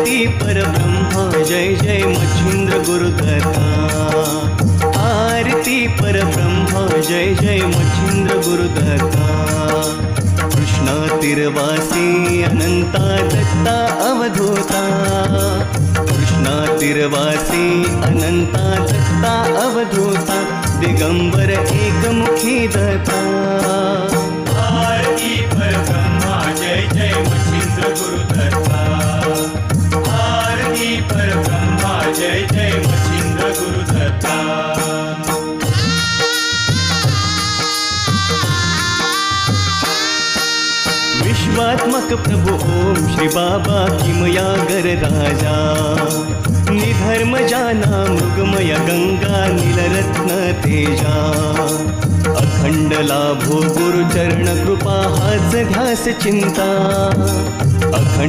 आरती परब्रह्म. जय जय मच्छिंद्र गुरुदत्ता. आरती परब्रह्म. जय जय मच्छिंद्र गुरुदत्ता. कृष्णा तिरवासी अनंता दत्ता अवधूता. कृष्णा तिरवासी अनंता दत्ता अवधूता. दिगंबर एकमुखी दत्ता. जय जय मच्छिंद्र गुरुदत्ता. विश्वात्मक प्रभु ओम श्री बाबा किमयागर राजा. निधर्म जाना मृगमय गंगा नीलरत्न तेजा. अखंड लाभो गुरुचरण कृपा हाच ध्यास चिंता. अखंड